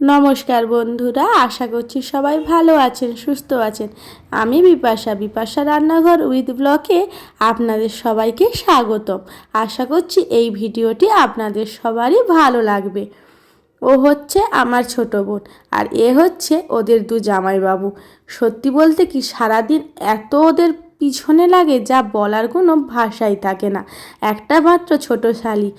নমস্কার বন্ধুরা, আশা করছি সবাই ভালো আছেন, সুস্থ আছেন। আমি বিপাশা বিপাশা রান্নাঘর উইথ ব্লকে আপনাদের সবাইকে স্বাগতম। আশা করছি এই ভিডিওটি আপনাদের সবারই ভালো লাগবে। ও হচ্ছে আমার ছোট বোন আর এ হচ্ছে ওদের দু জামাইবাবু। সত্যি বলতে কি সারাদিন এত ওদের পিছনে লাগে যা বলার কোনো ভাষাই থাকে না। একটা মাত্র ছোট শালি।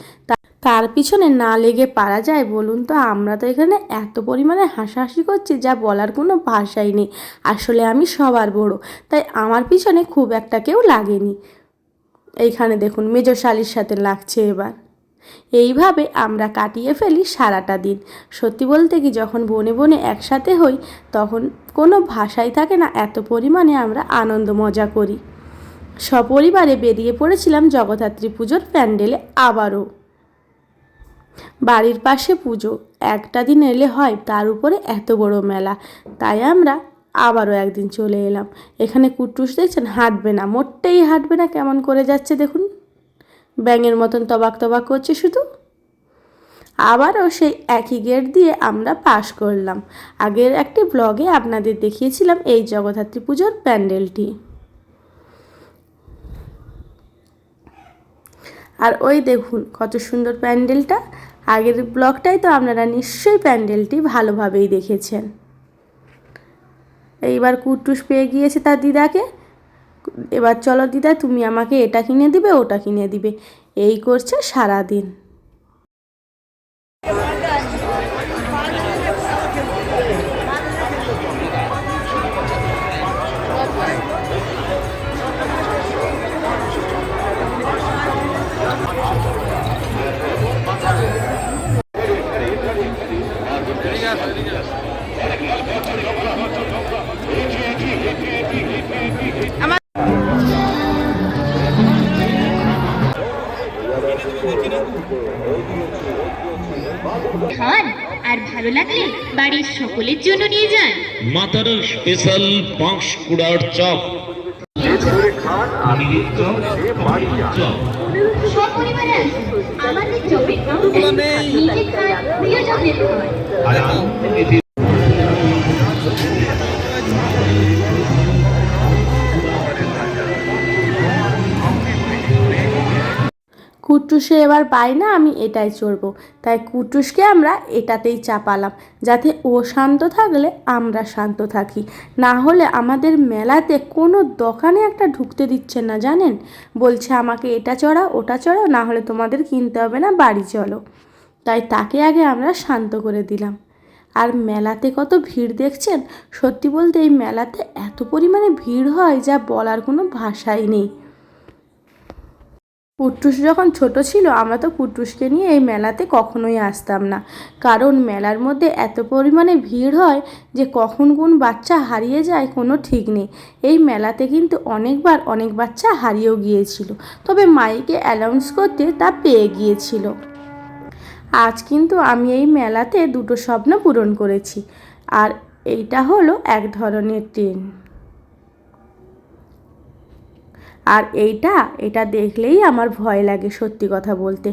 তার পিছনে না লেগে পারা যায় বলুন তো? আমরা তো এখানে এত পরিমাণে হাসাহাসি করছি যা বলার কোনো ভাষাই নেই। আসলে আমি সবার বড়, তাই আমার পিছনে খুব একটা কেউ লাগেনি। এইখানে দেখুন মেজো শালির সাথে লাগছে এবার। এইভাবে আমরা কাটিয়ে ফেলি সারাটা দিন। সত্যি বলতে কি, যখন বনে বনে একসাথে হই, তখন কোনো ভাষাই থাকে না, এত পরিমাণে আমরা আনন্দ মজা করি। সপরিবারে বেরিয়ে পড়েছিলাম জগদ্ধাত্রী পুজোর প্যান্ডেলে আবারও। বাড়ির পাশে পুজো। একটা দিন এলে হয়, তার উপরে এত বড় মেলা। তাই আমরা আবারও একদিন চলে এলাম। এখানে কুটুস দেখছেন? হাঁটবে না, মোটেই হাঁটবে না। কেমন করে যাচ্ছে দেখুন। ব্যাঙের মতন তবাক তবাক করছে শুধু। আবারও সেই একই গেট দিয়ে আমরা পাশ করলাম। আগের একটি ব্লগে আপনাদের দেখিয়েছিলাম এই জগদ্ধাত্রী পুজোর প্যান্ডেলটি। আর ওই দেখুন কত সুন্দর প্যান্ডেলটা। আগের ব্লগটাই তো আপনারা নিশ্চয়ই প্যান্ডেলটি ভালোভাবেই দেখেছেন। এইবার কুটুস পেয়ে গিয়েছে তার দিদাকে। এবার চলো দিদা, তুমি আমাকে এটা কিনে দিবে, ওটা কিনে দিবে। এই করছে সারা খান আর ভালো লাগলে বাড়ির সকলের জন্য নিয়ে যান। মাতার স্পেশাল চপ। পনিরের চপ আমাদের চপের নিজে খান প্রিয়জনের কুটুসে এবার পাই না আমি এটাই চড়বো। তাই কুটুসকে আমরা এটাতেই চাপালাম, যাতে ও শান্ত থাকলে আমরা শান্ত থাকি। না হলে আমাদের মেলাতে কোনো দোকানে একটা ঢুকতে দিচ্ছে না, জানেন? বলছে, আমাকে এটা চড়াও, ওটা চড়াও, না হলে তোমাদের কিনতে হবে না, বাড়ি চলো। তাই তাকে আগে আমরা শান্ত করে দিলাম। আর মেলাতে কত ভিড় দেখছেন? সত্যি বলতে এই মেলাতে এত পরিমাণে ভিড় হয় যা বলার কোনো ভাষাই নেই। কুট্টুস যখন ছোট ছিল, আমরা তো কুট্টুসকে নিয়ে এই মেলাতে কখনোই আসতাম না। কারণ মেলার মধ্যে এত পরিমাণে ভিড় হয় যে কখন কোন বাচ্চা হারিয়ে যায় কোনো ঠিক নেই। এই মেলাতে কিন্তু অনেকবার অনেক বাচ্চা হারিয়েও গিয়েছিল, তবে মাইকে অ্যানাউন্স করতে তা পেয়ে গিয়েছিল। আজ কিন্তু আমি এই মেলাতে দুটো স্বপ্ন পূরণ করেছি, আর এইটা হলো এক ধরনের ট্রেন। আর এইটা, এটা দেখলেই আমার ভয় লাগে সত্যি কথা বলতে।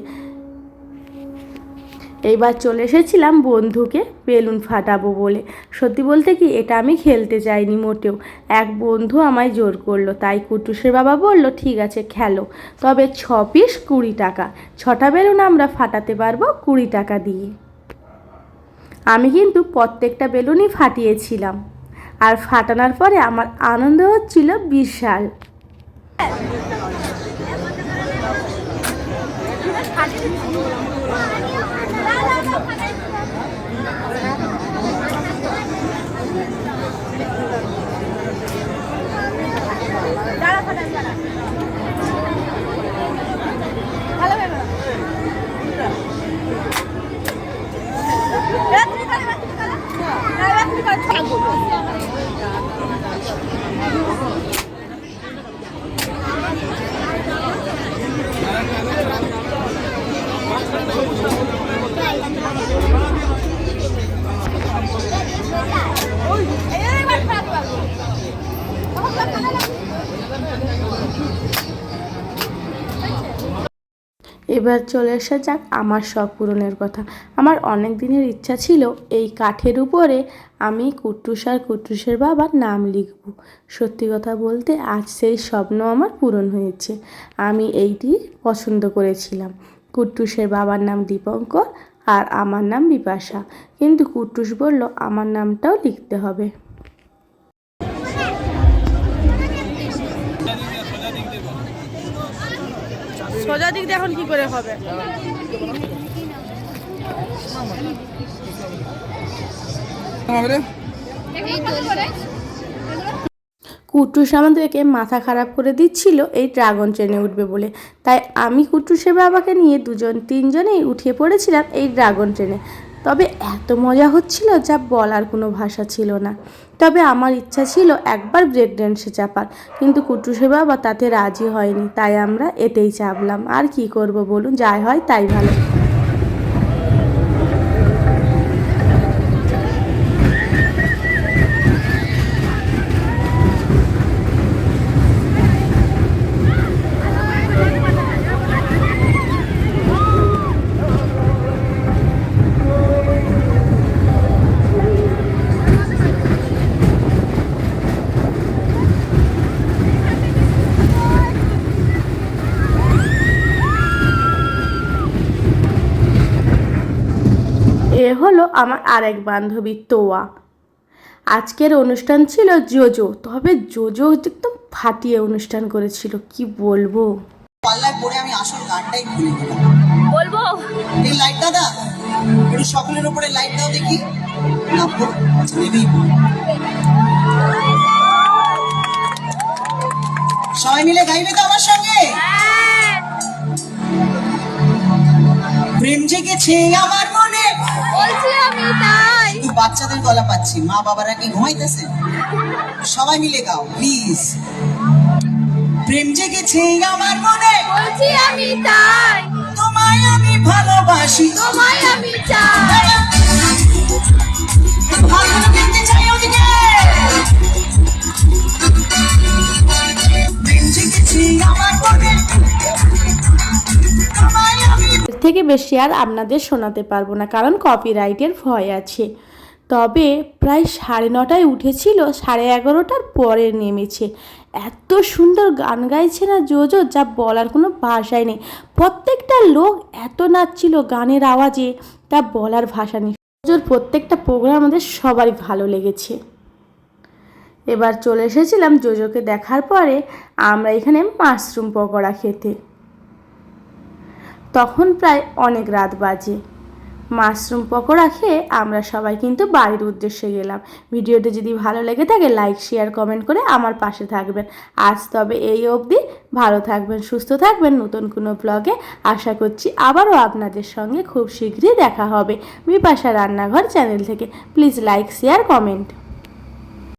এইবার চলে এসেছিলাম বন্ধুকে বেলুন ফাটাবো বলে। সত্যি বলতে কি, এটা আমি খেলতে চাইনি মোটেও। এক বন্ধু আমায় জোর করল, তাই কুটুসের বাবা বলল, ঠিক আছে, খেলো। তবে ছ পিস কুড়ি টাকা। ছটা বেলুন আমরা ফাটাতে পারব কুড়ি টাকা দিয়ে। আমি কিন্তু প্রত্যেকটা বেলুনই ফাটিয়েছিলাম। আর ফাটানোর পরে আমার আনন্দ হচ্ছিল বিশাল। I didn't know. এবার চলে আসা যাক আমার শখ পূরণের কথা। আমার অনেক দিনের ইচ্ছা ছিল এই কাঠের উপরে আমি কুট্টুস আর কুট্টুসের বাবার নাম লিখব। সত্যি কথা বলতে আজ সেই স্বপ্ন আমার পূরণ হয়েছে। আমি এইটি পছন্দ করেছিলাম। কুট্টুসের বাবার নাম দীপঙ্কর আর আমার নাম বিপাশা। কিন্তু কুট্টুস বলল, আমার নামটাও লিখতে হবে। করে হবে। কুট্টু সামন্তকে মাথা খারাপ করে দিচ্ছিল এই ড্রাগন ট্রেনে উঠবে বলে। তাই আমি কুট্টু সেবা বাবাকে নিয়ে দুজন, তিনজনেই উঠিয়ে পড়েছিলাম এই ড্রাগন ট্রেনে। তবে এত মজা হচ্ছিল যা বলার কোনো ভাষা ছিল না। তবে আমার ইচ্ছা ছিল একবার ব্রেক ড্যান্সে চাপার, কিন্তু কুটুসে বাবা তাতে রাজি হয়নি, তাই আমরা এতেই চাপলাম। আর কি করব বলুন, যাই হয় তাই ভালো। হলো আমার আরেক বান্ধবী তোয়া। আজকের অনুষ্ঠান ছিল জোজো তবে জোজো একদম ফাটিয়ে অনুষ্ঠান করেছিল কি বলব? পাল্লায় পড়ে আমি আসল গানটাই ভুলে গেলাম। বলব? এই লাইট দাদা একটু সকলের উপরে লাইট দাও দেখি। আচ্ছা সবাই মিলে গাইবে তো আমার সঙ্গে? প্রেম জেগেছে আমার মনে শুধু বাচ্চাদের গলা পাচ্ছি মা বাবারা কি ঘুমাইতেছে? সবাই মিলে গাও প্লিজ প্রেম জেগেছে আমার মনে। বলছি আমি তাই। তোমায় আমি ভালোবাসি। তোমায় আমি চাই। থেকে বেশি আর আপনাদের শোনাতে পারব না, কারণ কপিরাইটের ভয় আছে। তবে প্রায় সাড়ে নটায় উঠেছিল, সাড়ে এগারোটার পরে নেমেছে। এত সুন্দর গান গাইছে না জোজো, যা বলার কোনো ভাষাই নেই। প্রত্যেকটা লোক এত নাচছিল গানের আওয়াজে, তা বলার ভাষা নেই। জোর প্রত্যেকটা প্রোগ্রাম আমাদের সবারই ভালো লেগেছে। এবার চলে এসেছিলাম জোজোকে দেখার পরে, আমরা এখানে মাশরুম পকোড়া খেতে। তখন প্রায় অনেক রাত বাজে। মাশরুম পকোড়া খেয়ে আমরা সবাই কিন্তু বাড়ির উদ্দেশ্যে গেলাম। ভিডিওটি যদি ভালো লেগে থাকে লাইক শেয়ার কমেন্ট করে আমার পাশে থাকবেন। আজ তবে এই অবধি। ভালো থাকবেন, সুস্থ থাকবেন। নতুন কোনো ব্লগে আশা করছি আবারও আপনাদের সঙ্গে খুব শীঘ্রই দেখা হবে। বিপাশা রান্নাঘর চ্যানেল থেকে। Please like share comment